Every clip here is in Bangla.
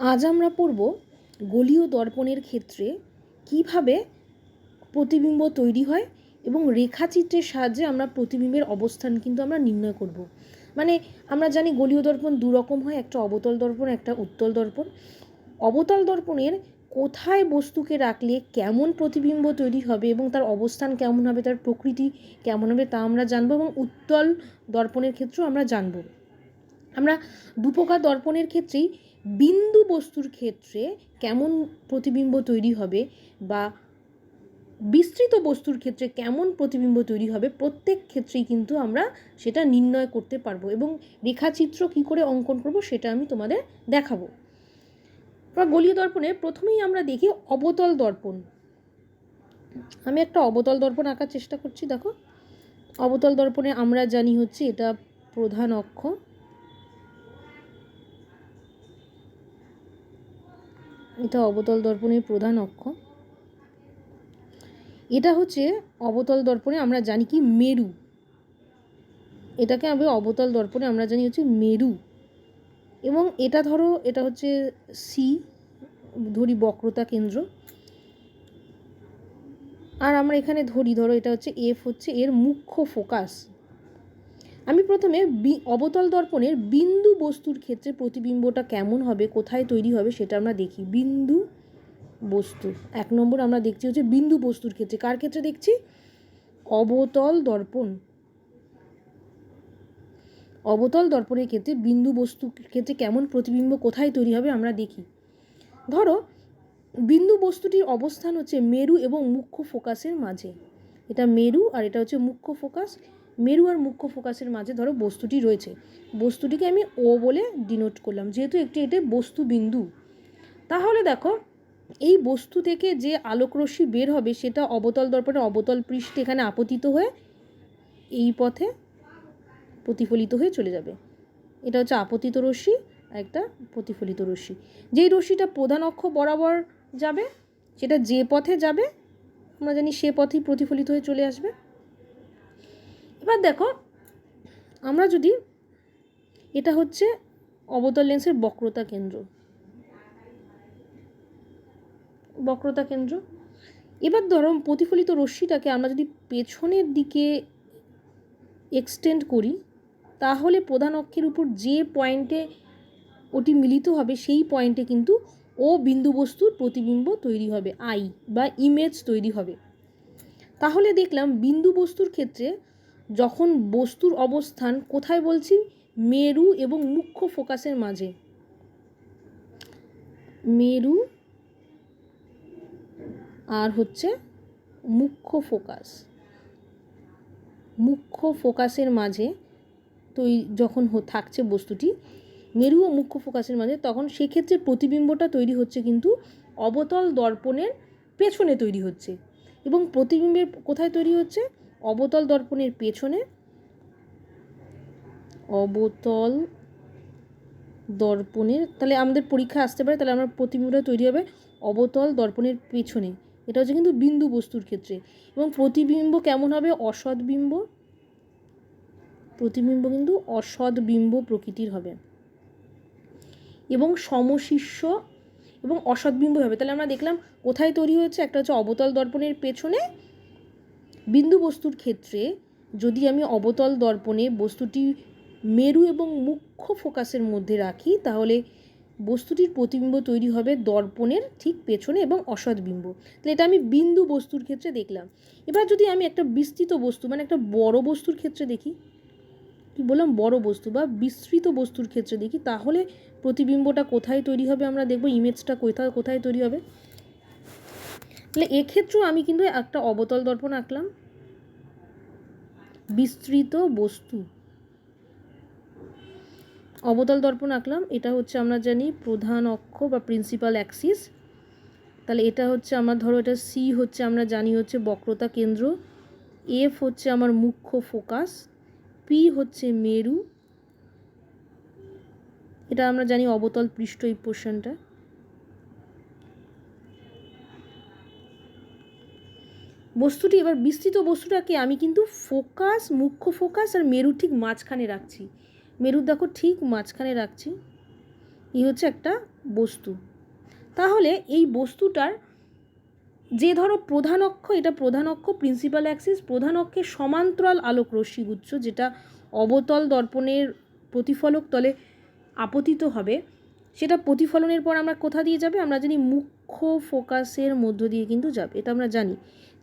আজ আমরা পড়ব গলীয় দর্পণের ক্ষেত্রে কীভাবে প্রতিবিম্ব তৈরি হয় এবং রেখাচিত্রের সাহায্যে আমরা প্রতিবিম্বের অবস্থান কিন্তু আমরা নির্ণয় করব। মানে আমরা জানি গলীয় দর্পণ দু রকম হয়, একটা অবতল দর্পণ, একটা উত্তল দর্পণ। অবতল দর্পণের কোথায় বস্তুকে রাখলে কেমন প্রতিবিম্ব তৈরি হবে এবং তার অবস্থান কেমন হবে, তার প্রকৃতি কেমন হবে তা আমরা জানব এবং উত্তল দর্পণের ক্ষেত্রেও আমরা জানব। আমরা দুপ্রকার দর্পণের ক্ষেত্রেই বিন্দু বস্তুর ক্ষেত্রে কেমন প্রতিবিম্ব তৈরি হবে বা বিস্তৃত বস্তুর ক্ষেত্রে কেমন প্রতিবিম্ব তৈরি হবে, প্রত্যেক ক্ষেত্রেই কিন্তু আমরা সেটা নির্ণয় করতে পারব এবং রেখাচিত্র কী করে অঙ্কন করব সেটা আমি তোমাদের দেখাবো। গলীয় দর্পণে প্রথমেই আমরা দেখি অবতল দর্পণ। আমি একটা অবতল দর্পণ আঁকার চেষ্টা করছি, দেখো। অবতল দর্পণে আমরা জানি হচ্ছে এটা প্রধান অক্ষ। এটা অবতল দর্পণের প্রধান অক্ষ। এটা হচ্ছে অবতল দর্পণে আমরা জানি কি মেরু। এটাকে আমি অবতল দর্পণে আমরা জানি হচ্ছে মেরু। এবং এটা ধরো, এটা হচ্ছে সি ধরি বক্রতা কেন্দ্র। আর আমরা এখানে ধরি, ধরো এটা হচ্ছে এফ হচ্ছে এর মুখ্য ফোকাস আমি প্রথমে অবতল দর্পণের বিন্দু বস্তুর ক্ষেত্রে প্রতিবিম্বটা কেমন হবে, কোথায় তৈরি হবে সেটা আমরা দেখি। বিন্দু বস্তু, এক নম্বর আমরা দেখছি হচ্ছে বিন্দু বস্তুর ক্ষেত্রে। কার ক্ষেত্রে দেখছি? অবতল দর্পণ। অবতল দর্পণের ক্ষেত্রে বিন্দু বস্তুর ক্ষেত্রে কেমন প্রতিবিম্ব, কোথায় তৈরি হবে আমরা দেখি। ধরো, বিন্দু বস্তুটির অবস্থান হচ্ছে মেরু এবং মুখ্য ফোকাসের মাঝে। এটা মেরু আর এটা হচ্ছে মুখ্য ফোকাস। মেরু আর মুখ্য ফোকাসের মাঝে ধরো বস্তুটি রয়েছে। বস্তুটিকে আমি ও বলে ডিনোট করলাম, যেহেতু একটি এটা বস্তু বিন্দু। তাহলে দেখো, এই বস্তু থেকে যে আলোকরশ্মি বের হবে, সেটা অবতল দর্পণে অবতল পৃষ্ঠে এখানে আপতিত হয়ে এই পথে প্রতিফলিত হয়ে চলে যাবে। এটা হচ্ছে আপতিত রশ্মি একটা প্রতিফলিত রশ্মি। যেই রশ্মিটা প্রধান অক্ষ বরাবর যাবে, সেটা যে পথে যাবে, আমরা জানি সে পথেই প্রতিফলিত হয়ে চলে আসবে। এবার দেখো, আমরা যদি এটা হচ্ছে অবতল লেন্সের বক্রতা কেন্দ্র। বক্রতা কেন্দ্র। এবার ধরো প্রতিফলিত রশ্মিটাকে আমরা যদি পেছনের দিকে এক্সটেন্ড করি, তাহলে প্রধান অক্ষের উপর যে পয়েন্টে ওটি মিলিত হবে, সেই পয়েন্টে কিন্তু ও বিন্দু বস্তুর প্রতিবিম্ব তৈরি হবে আই বা ইমেজ তৈরি হবে। তাহলে দেখলাম বিন্দু বস্তুর ক্ষেত্রে যখন বস্তুর অবস্থান কোথায় বলছি? মেরু এবং মুখ্য ফোকাসের মাঝে। মেরু আর হচ্ছে মুখ্য ফোকাস। মুখ্য ফোকাসের মাঝে তো যখন থাকছে বস্তুটি, মেরু ও মুখ্য ফোকাসের মাঝে, তখন সেক্ষেত্রে প্রতিবিম্বটা তৈরি হচ্ছে কিন্তু অবতল দর্পণের পেছনে তৈরি হচ্ছে। এবং প্রতিবিম্বের কোথায় তৈরি হচ্ছে? অবতল দর্পণের পেছনে অবতল দর্পণের, তাহলে আমাদের পরীক্ষা আসতে পারে, তাহলে আমার প্রতিবিম্বটা তৈরি হবে অবতল দর্পণের পেছনে। এটা হচ্ছে কিন্তু বিন্দু বস্তুর ক্ষেত্রে। এবং প্রতিবিম্ব কেমন হবে? অসৎ বিম্ব। প্রতিবিম্ব কিন্তু অসৎ বিম্ব প্রকৃতির হবে। এবং সমশিষ্য এবং অসৎবিম্ব হবে। তাহলে আমরা দেখলাম কোথায় তৈরি হয়েছে? একটা হচ্ছে অবতল দর্পণের পেছনে বিন্দু বস্তুর ক্ষেত্রে যদি আমি অবতল দর্পণে বস্তুটি মেরু এবং মুখ্য ফোকাসের মধ্যে রাখি, তাহলে বস্তুটির প্রতিবিম্ব তৈরি হবে দর্পণের ঠিক পেছনে এবং অসৎ বিম্ব তাহলে এটা আমি বিন্দু বস্তুর ক্ষেত্রে দেখলাম। এবার যদি আমি একটা বিস্তৃত বস্তু মানে একটা বড় বস্তুর ক্ষেত্রে দেখি, কি বললাম? বড় বস্তু বা বিস্তৃত বস্তুর ক্ষেত্রে দেখি, তাহলে প্রতিবিম্বটা কোথায় তৈরি হবে আমরা দেখব, ইমেজটা কোথায় কোথায় তৈরি হবে? তাহলে এক্ষেত্রেও আমি কিন্তু একটা অবতল দর্পণ আঁকলাম। বিস্তৃত বস্তু। অবতল দর্পণ আঁকলাম, এটা হচ্ছে আমরা জানি প্রধান অক্ষ বা প্রিন্সিপাল অ্যাক্সিস তাহলে এটা হচ্ছে আমার, ধরো এটা সি হচ্ছে আমরা জানি হচ্ছে বক্রতা কেন্দ্র এফ হচ্ছে আমার মুখ্য ফোকাস পি হচ্ছে মেরু। এটা আমরা জানি অবতল পৃষ্ঠ এই পোর্শনটা বস্তুটি, এবার বিস্তৃত বস্তুটাকে আমি কিন্তু ফোকাস, মুখ্য ফোকাস আর মেরু ঠিক মাঝখানে রাখছি। মেরুর দেখো ঠিক মাঝখানে রাখছি। এই হচ্ছে একটা বস্তু। তাহলে এই বস্তুটার যে ধরো প্রধান অক্ষ, এটা প্রধান অক্ষ প্রিন্সিপাল অ্যাক্সিস প্রধান অক্ষের সমান্তরাল আলোক রশ্মিগুচ্ছ, যেটা অবতল দর্পণের প্রতিফলক তলে আপতিত হবে। সেটা প্রতিফলনের পর আমরা কোথা দিয়ে যাবে? আমরা জানি মুখ্য ফোকাসের মধ্য দিয়ে কিন্তু যাবে। এটা আমরা জানি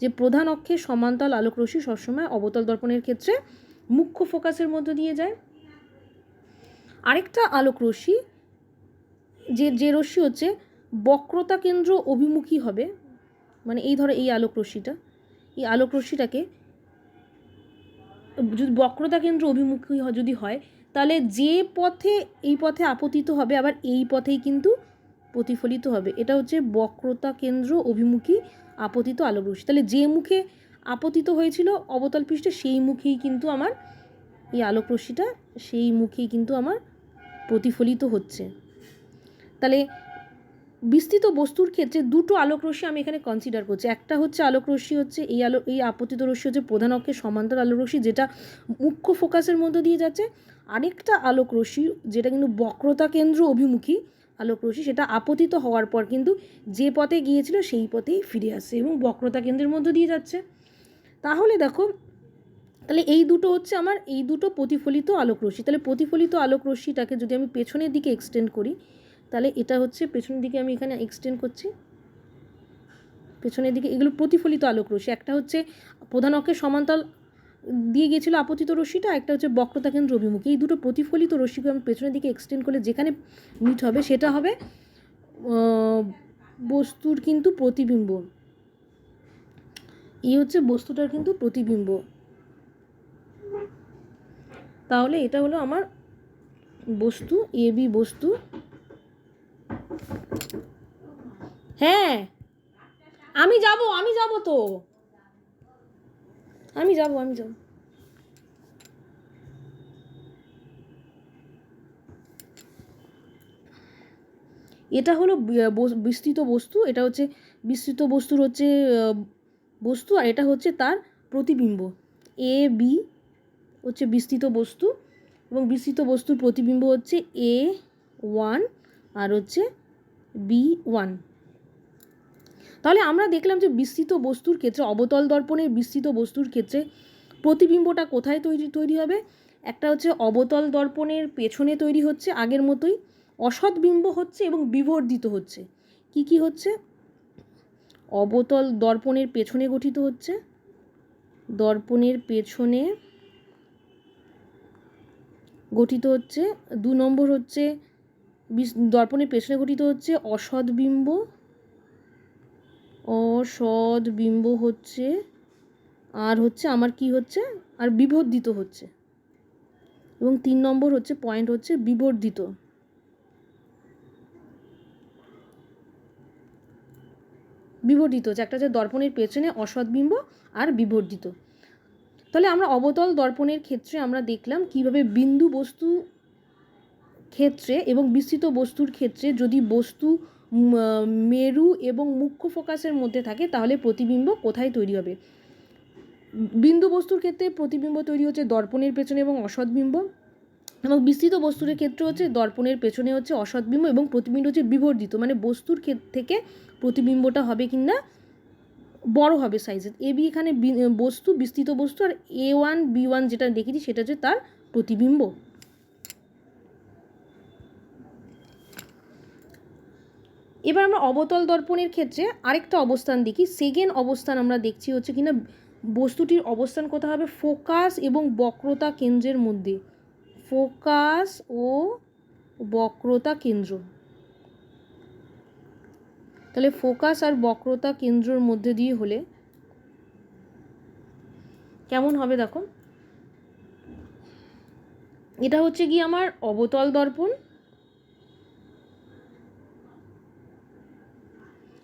যে প্রধান অক্ষে সমান্তরাল আলোক রশ্মি সবসময় অবতল দর্পণের ক্ষেত্রে মুখ্য ফোকাসের মধ্য দিয়ে যায়। আরেকটা আলোক রশ্মি, যে যে রশ্মি হচ্ছে বক্রতা কেন্দ্র অভিমুখী হবে। মানে এই ধরো এই আলোক রশ্মিটা। এই আলোক রশ্মিটাকে যদি বক্রতা কেন্দ্র অভিমুখী যদি হয়, তাহলে যে পথে এই পথে আপতিত হবে, আবার এই পথেই কিন্তু প্রতিফলিত হবে। এটা হচ্ছে বক্রতা কেন্দ্র অভিমুখী আপতিত আলোক রশ্মি তাহলে যে মুখে আপতিত হয়েছিল অবতল পৃষ্ঠে, সেই মুখেই কিন্তু আমার এই আলোক রশ্মিটা সেই মুখেই কিন্তু আমার প্রতিফলিত হচ্ছে। তাহলে বিস্তৃত বস্তুর ক্ষেত্রে দুটো আলোকরশ্মি আমি এখানে কনসিডার করছি। একটা হচ্ছে আলোকরশ্মি হচ্ছে এই আলো, এই আপতিত রশ্মি হচ্ছে প্রধান অক্ষের সমান্তর আলোক রশ্মি যেটা মুখ্য ফোকাসের মধ্য দিয়ে যাচ্ছে। আরেকটা আলোকরশ্মি, যেটা কিন্তু বক্রতা কেন্দ্র অভিমুখী আলোক রশ্মি সেটা আপতিত হওয়ার পর কিন্তু যে পথে গিয়েছিল সেই পথেই ফিরে আসছে এবং বক্রতা কেন্দ্রের মধ্য দিয়ে যাচ্ছে। তাহলে দেখো, তাহলে এই দুটো হচ্ছে আমার, এই দুটো প্রতিফলিত আলোক রশ্মি। তাহলে প্রতিফলিত আলোক রশ্মিটাকে যদি আমি পেছনের দিকে এক্সটেন্ড করি, তাহলে এটা হচ্ছে পেছনের দিকে আমি এখানে এক্সটেন্ড করছি। পেছনের দিকে এগুলো প্রতিফলিত আলোক রশ্মি। একটা হচ্ছে প্রধান অক্ষের সমান্তরাল দিয়ে গিয়েছিল আপতিত রশ্মিটা, একটা হচ্ছে বক্রতা কেন্দ্র অভিমুখী। এই দুটো প্রতিফলিত রশ্মিকে আমি পেছনের দিকে এক্সটেন্ড করলে যেখানে মিট হবে সেটা হবে বস্তুর কিন্তু প্রতিবিম্ব। এই হচ্ছে বস্তুটার কিন্তু প্রতিবিম্ব। তাহলে এটা হলো আমার বস্তু এ বি বস্তু। হ্যাঁ আমি যাব আমি যাব তো। আমি যাব আমি যাব। এটা হলো বিস্তৃত বস্তু, এটা হচ্ছে বিস্তৃত বস্তুর হচ্ছে বস্তু, আর এটা হচ্ছে তার প্রতিবিম্ব। এ, বি হচ্ছে বিস্তৃত বস্তু, এবং বিস্তৃত বস্তুর প্রতিবিম্ব হচ্ছে এ ওয়ান, আর হচ্ছে বি ওয়ান। তাহলে আমরা দেখলাম যে বিস্তৃত বস্তুর ক্ষেত্রে, অবতল দর্পণের বিস্তৃত বস্তুর ক্ষেত্রে প্রতিবিম্বটা কোথায় তৈরি তৈরি হবে? একটা হচ্ছে অবতল দর্পণের পেছনে তৈরি হচ্ছে, আগের মতোই অসৎ বিম্ব হচ্ছে এবং বিবর্ধিত হচ্ছে। কি কি হচ্ছে? অবতল দর্পণের পেছনে গঠিত হচ্ছে। দর্পণের পেছনে গঠিত হচ্ছে, দু নম্বর হচ্ছে দর্পণের পেছনে গঠিত হচ্ছে অসৎ বিম্ব অসৎ বিম্ব হচ্ছে, আর হচ্ছে আমার কি হচ্ছে? আর বিবর্ধিত হচ্ছে। এবং তিন নম্বর হচ্ছে পয়েন্ট হচ্ছে বিবর্ধিত। বিবর্ধিত হচ্ছে একটা হচ্ছে দর্পণের পেছনে অসৎ বিম্ব আর বিবর্ধিত। তাহলে আমরা অবতল দর্পণের ক্ষেত্রে আমরা দেখলাম কীভাবে বিন্দু বস্তু ক্ষেত্রে এবং বিস্তৃত বস্তুর ক্ষেত্রে যদি বস্তু মেরু এবং মুখ্য ফোকাসের মধ্যে থাকে, তাহলে প্রতিবিম্ব কোথায় তৈরি হবে? বিন্দু বস্তুর ক্ষেত্রে প্রতিবিম্ব তৈরি হচ্ছে দর্পণের পেছনে এবং অসৎ বিম্ব এবং বিস্তৃত বস্তুর ক্ষেত্রে হচ্ছে দর্পণের পেছনে হচ্ছে অসৎবিম্ব এবং প্রতিবিম্ব হচ্ছে বিবর্ধিত। মানে বস্তুর থেকে প্রতিবিম্বটা হবে কি না বড় হবে সাইজের এ বি এখানে বস্তু, বিস্তৃত বস্তু আর এ ওয়ান, বি ওয়ান যেটা দেখেছি সেটা হচ্ছে তার প্রতিবিম্ব। এবার আমরা অবতল দর্পণের ক্ষেত্রে আরেকটা অবস্থান দেখি। সেকেন্ড অবস্থান আমরা দেখছি হচ্ছে কিনা বস্তুটির অবস্থান কোথা হবে? ফোকাস এবং বক্রতা কেন্দ্রের মধ্যে। ফোকাস ও বক্রতা কেন্দ্র। তাহলে ফোকাস আর বক্রতা কেন্দ্রর মধ্যে দিয়ে হলে কেমন হবে দেখো? এটা হচ্ছে কি আমার অবতল দর্পণ।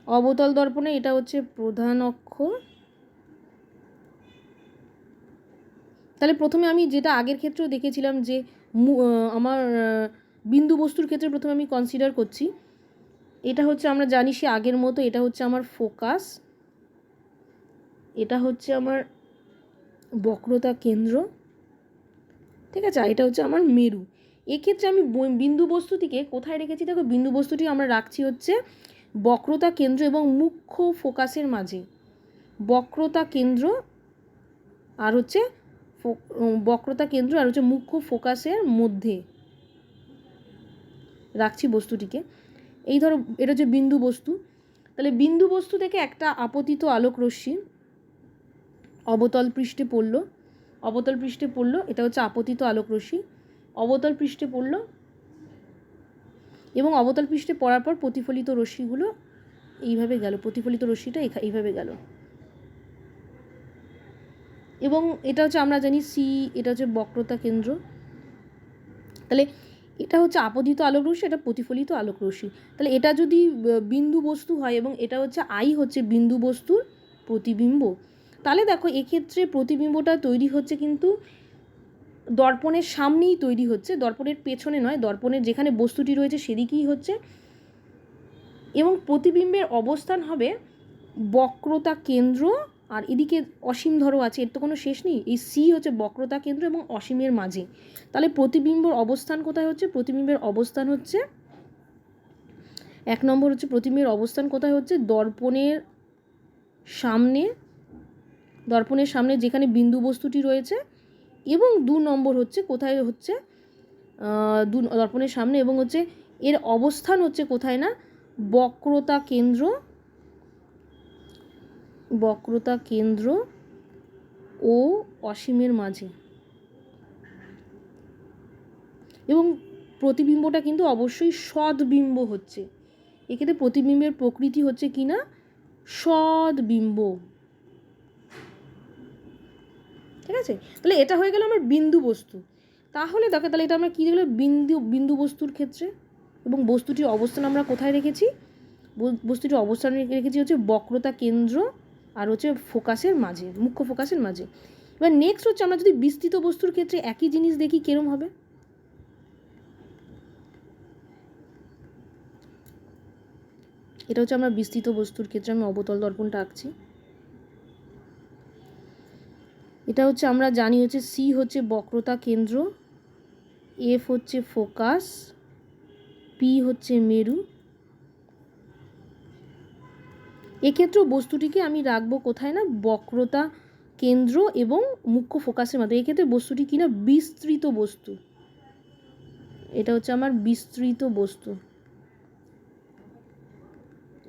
অবতল দর্পণে এটা হচ্ছে প্রধান অক্ষ তাহলে প্রথমে আমি যেটা আগের ক্ষেত্রেও দেখেছিলাম যে আমার বিন্দু বস্তুর ক্ষেত্রে প্রথমে আমি কনসিডার করছি। এটা হচ্ছে আমরা জানি সে আগের মতো, এটা হচ্ছে আমার ফোকাস এটা হচ্ছে আমার বক্রতা কেন্দ্র। ঠিক আছে? এটা হচ্ছে আমার মেরু। এক্ষেত্রে আমি বিন্দু বস্তুটিকে কোথায় রেখেছি? দেখো, বিন্দু বস্তুটি আমরা রাখছি হচ্ছে বক্রতা কেন্দ্র এবং মুখ্য ফোকাসের মাঝে। বক্রতা কেন্দ্র আর হচ্ছে বক্রতা কেন্দ্র আর হচ্ছে মুখ্য ফোকাসের মধ্যে। রাখছি বস্তুটিকে। এই ধরো, এটা হচ্ছে বিন্দু বস্তু। তাহলে বিন্দু বস্তু থেকে একটা আপতিত আলোক রশ্মি অবতল পৃষ্ঠে পড়ল। অবতল পৃষ্ঠে পড়ল, এটা হচ্ছে আপতিত আলোক রশ্মি। অবতল পৃষ্ঠে পড়ল এবং অবতল পৃষ্ঠে পড়ার পর প্রতিফলিত রশ্মিগুলো এইভাবে গেল, প্রতিফলিত রশ্মিটা এইভাবে গেল। এবং এটা হচ্ছে আমরা জানি সি, এটা হচ্ছে বক্রতা কেন্দ্র। তাহলে এটা হচ্ছে আপতিত আলোক রশ্মি, এটা প্রতিফলিত আলোক রশ্মি। তাহলে এটা যদি বিন্দু বস্তু হয় এবং এটা হচ্ছে আই হচ্ছে বিন্দু বস্তুর প্রতিবিম্ব, তাহলে দেখো এক্ষেত্রে প্রতিবিম্বটা তৈরি হচ্ছে কিন্তু দর্পণের সামনেই তৈরি হচ্ছে, দর্পণের পেছনে নয়, দর্পণের যেখানে বস্তুটি রয়েছে সেদিকেই হচ্ছে। এবং প্রতিবিম্বের অবস্থান হবে বক্রতা কেন্দ্র, আর এদিকে অসীম ধরো আছে, এর তো কোনো শেষ নেই, এই সি হচ্ছে বক্রতা কেন্দ্র এবং অসীমের মাঝে। তাহলে প্রতিবিম্বর অবস্থান কোথায় হচ্ছে? প্রতিবিম্বের অবস্থান হচ্ছে, এক নম্বর হচ্ছে প্রতিবিম্বের অবস্থান কোথায় হচ্ছে? দর্পণের সামনে দর্পণের সামনে যেখানে বিন্দু বস্তুটি রয়েছে এবং দু নম্বর হচ্ছে, কোথায় হচ্ছে? দু দর্পণের সামনে এবং হচ্ছে এর অবস্থান হচ্ছে কোথায় না? বক্রতা কেন্দ্র বক্রতা কেন্দ্র ও অসীমের মাঝে। এবং প্রতিবিম্বটা কিন্তু অবশ্যই সদ্বিম্ব হচ্ছে। এক্ষেত্রে প্রতিবিম্বের প্রকৃতি হচ্ছে কি না? সদ্বিম্ব ঠিক আছে? তাহলে এটা হয়ে গেল আমার বিন্দু বস্তু। তাহলে দেখো, তাহলে এটা আমরা কী দেখলাম বিন্দু বিন্দু বস্তুর ক্ষেত্রে। এবং বস্তুটির অবস্থান আমরা কোথায় রেখেছি? বস- বস্তুটির অবস্থান রেখে- রেখেছি হচ্ছে বক্রতা কেন্দ্র আর হচ্ছে ফোকাসের মাঝে, মুখ্য ফোকাসের মাঝে। এবার নেক্সট হচ্ছে আমরা যদি বিস্তৃত বস্তুর ক্ষেত্রে একই জিনিস দেখি, কিরম হবে? এটা হচ্ছে আমরা বিস্তৃত বস্তুর ক্ষেত্রে আমি অবতল দর্পণটা আঁকছি। এটা হচ্ছে আমরা জানি হচ্ছে সি হচ্ছে বক্রতা কেন্দ্র এফ হচ্ছে ফোকাস পি হচ্ছে মেরু। এক্ষেত্রেও বস্তুটিকে আমি রাখব কোথায় না? বক্রতা কেন্দ্র এবং মুখ্য ফোকাসের মধ্যে। এক্ষেত্রে বস্তুটি কিনা বিস্তৃত বস্তু। এটা হচ্ছে আমার বিস্তৃত বস্তু।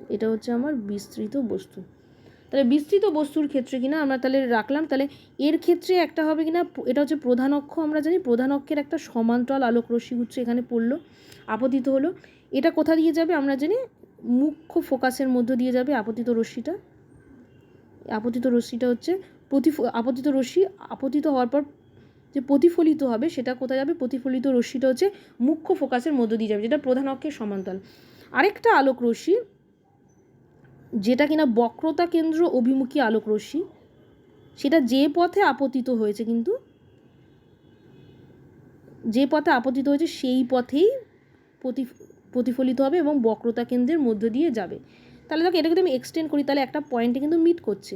এটা হচ্ছে আমার বিস্তৃত বস্তু। তাহলে বিস্তৃত বস্তুর ক্ষেত্রে কিনা আমরা তাহলে রাখলাম, তাহলে এর ক্ষেত্রে একটা হবে কিনা, এটা হচ্ছে প্রধান অক্ষ, আমরা জানি প্রধান অক্ষের একটা সমান্তরাল আলোক রশ্মি হচ্ছে এখানে পড়ল, আপতিত হলো। এটা কোথা দিয়ে যাবে আমরা জানি, মুখ্য ফোকাসের মধ্য দিয়ে যাবে আপতিত রশ্মিটা। আপতিত রশ্মিটা হচ্ছে প্রতিফ, আপতিত রশ্মি আপতিত হওয়ার পর যে প্রতিফলিত হবে সেটা কোথায় যাবে? প্রতিফলিত রশ্মিটা হচ্ছে মুখ্য ফোকাসের মধ্য দিয়ে যাবে, যেটা প্রধান অক্ষের সমান্তরাল। আরেকটা আলোক রশ্মি যেটা কিনা বক্রতা কেন্দ্র অভিমুখী আলোক রশ্মি, সেটা যে পথে আপতিত হয়েছে কিন্তু, যে পথে আপতিত হয়েছে সেই পথেই প্রতি, প্রতিফলিত হবে এবং বক্রতা কেন্দ্রের মধ্য দিয়ে যাবে। তাহলে দেখো এটা যদি আমি এক্সটেন্ড করি, তাহলে একটা পয়েন্টে কিন্তু মিট করছে।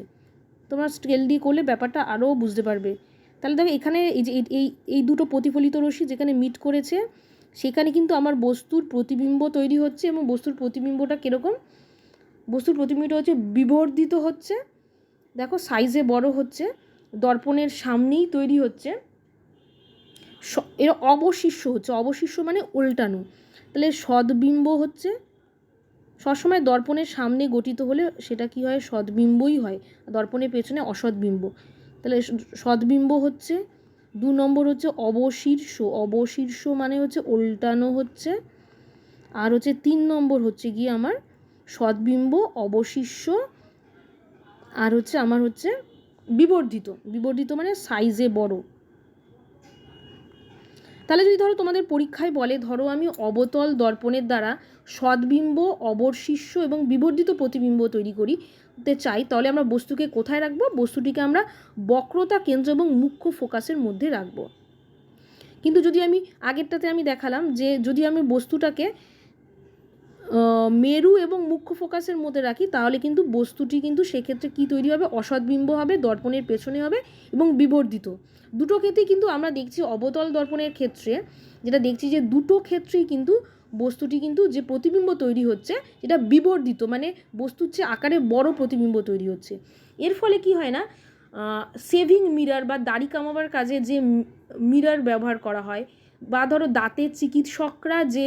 তোমরা স্কেল দিয়ে করলে ব্যাপারটা আরও বুঝতে পারবে। তাহলে দেখো, এখানে এই যে, এই এই দুটো প্রতিফলিত রশ্মি যেখানে মিট করেছে, সেখানে কিন্তু আমার বস্তুর প্রতিবিম্ব তৈরি হচ্ছে এবং বস্তুর প্রতিবিম্বটা কীরকম? বস্তুর প্রতিবিম্বটা হচ্ছে, বিবর্ধিত হচ্ছে। দেখো সাইজে বড় হচ্ছে, দর্পণের সামনেই তৈরি হচ্ছে। এর অবশিষ্য হচ্ছে অবশিষ্য মানে উল্টানো। তাহলে সদ্বিম্ব হচ্ছে। সবসময় দর্পণের সামনে গঠিত হলে সেটা কি হয়? সদ্বিম্বই হয়। দর্পণের পেছনে অসদ্বিম্ব। তাহলে সদ্বিম্ব হচ্ছে, দু নম্বর হচ্ছে অবশীর্ষ। অবশীর্ষ মানে হচ্ছে উল্টানো হচ্ছে। আর হচ্ছে তিন নম্বর হচ্ছে গিয়ে আমার সদ্বিম্ব অবশিষ্য আর হচ্ছে আমার হচ্ছে বিবর্ধিত। বিবর্ধিত মানে সাইজে বড়। তাহলে যদি ধরো তোমাদের পরীক্ষায় বলে, ধরো আমি অবতল দর্পণের দ্বারা সদ্বিম্ব অবশিষ্য এবং বিবর্ধিত প্রতিবিম্ব তৈরি করি তে চাই, তাহলে আমরা বস্তুকে কোথায় রাখব? বস্তুটিকে আমরা বক্রতা কেন্দ্র এবং মুখ্য ফোকাসের মধ্যে রাখব। কিন্তু যদি আমি আগেরটাতে আমি দেখালাম যে যদি আমি বস্তুটাকে মেরু এবং মুখ্য ফোকাসের মধ্যে রাখি, তাহলে কিন্তু বস্তুটি কিন্তু সেক্ষেত্রে কী তৈরি হবে? অসৎবিম্ব হবে, দর্পণের পেছনে হবে এবং বিবর্ধিত। দুটো ক্ষেত্রেই কিন্তু আমরা দেখছি অবতল দর্পণের ক্ষেত্রে, যেটা দেখছি যে দুটো ক্ষেত্রেই কিন্তু বস্তুটি কিন্তু যে প্রতিবিম্ব তৈরি হচ্ছে এটা বিবর্ধিত মানে বস্তুর চেয়ে আকারে বড় প্রতিবিম্ব তৈরি হচ্ছে। এর ফলে কি হয় না? সেভিং মিরার বা দাড়ি কামাবার কাজে যে মিরার ব্যবহার করা হয় বা ধরো দাঁতের চিকিৎসকরা যে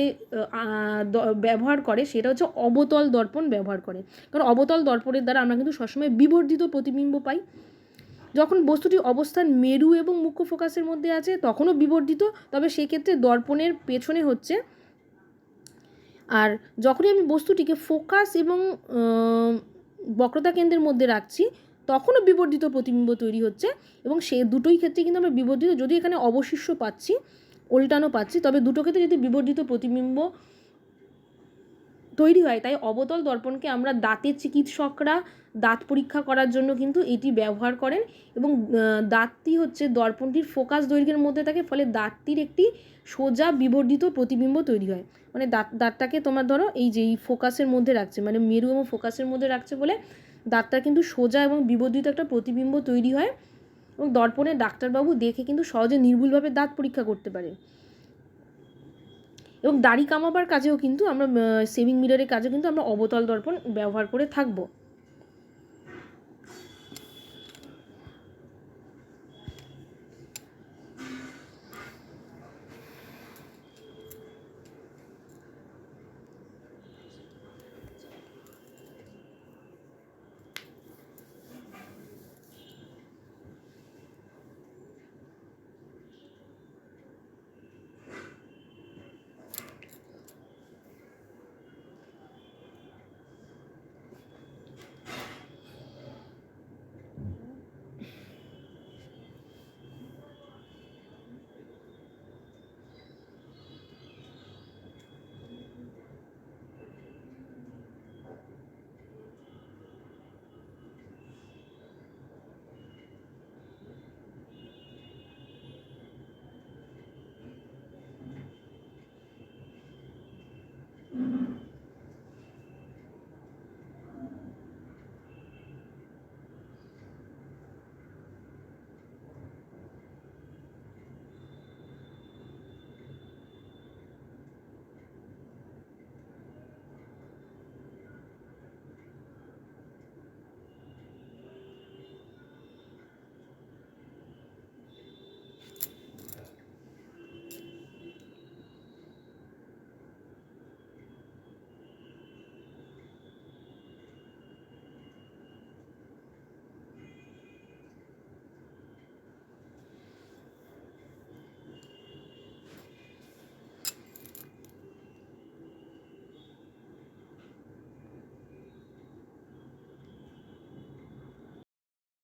ব্যবহার করে সেটা হচ্ছে অবতল দর্পণ ব্যবহার করে। কারণ অবতল দর্পণের দ্বারা আমরা কিন্তু সবসময় বিবর্ধিত প্রতিবিম্ব পাই। যখন বস্তুটি অবস্থান মেরু এবং মুখ্য ফোকাসের মধ্যে আছে, তখনও বিবর্ধিত, তবে সেক্ষেত্রে দর্পণের পেছনে হচ্ছে, আর যখনই আমি বস্তুটিকে ফোকাস এবং বক্রতা কেন্দ্রের মধ্যে রাখছি, তখনও বিবর্ধিত প্রতিবিম্ব তৈরি হচ্ছে এবং সে দুটোই ক্ষেত্রে কিন্তু আমরা বিবর্ধিত। যদি এখানে অবশিষ্ট পাচ্ছি উল্টানো পাচ্ছি। তবে দুটো ক্ষেত্রে যদি বিবর্ধিত প্রতিবিম্ব তৈরি হয়, তাই অবতল দর্পণকে আমরা দাঁতের চিকিৎসকরা দাঁত পরীক্ষা করার জন্য কিন্তু এটি ব্যবহার করেন এবং দাঁতটি হচ্ছে দর্পণটির ফোকাস দৈর্ঘ্যের মধ্যে থাকে, ফলে দাঁতটির একটি সোজা বিবর্ধিত প্রতিবিম্ব তৈরি হয়। মানে দাঁত, দাঁতটাকে তোমার ধরো এই যে এই ফোকাসের মধ্যে রাখছে মানে মেরু এবং ফোকাসের মধ্যে রাখছে বলে দাঁতটা কিন্তু সোজা এবং বিবর্ধিত একটা প্রতিবিম্ব তৈরি হয়। এবং দর্পণে ডাক্তারবাবু দেখে কিন্তু সহজে নির্ভুলভাবে দাঁত পরীক্ষা করতে পারে। এবং দাড়ি কামাবার কাজেও কিন্তু আমরা সেভিং মিররের কাজেও কিন্তু আমরা অবতল দর্পণ ব্যবহার করে থাকব।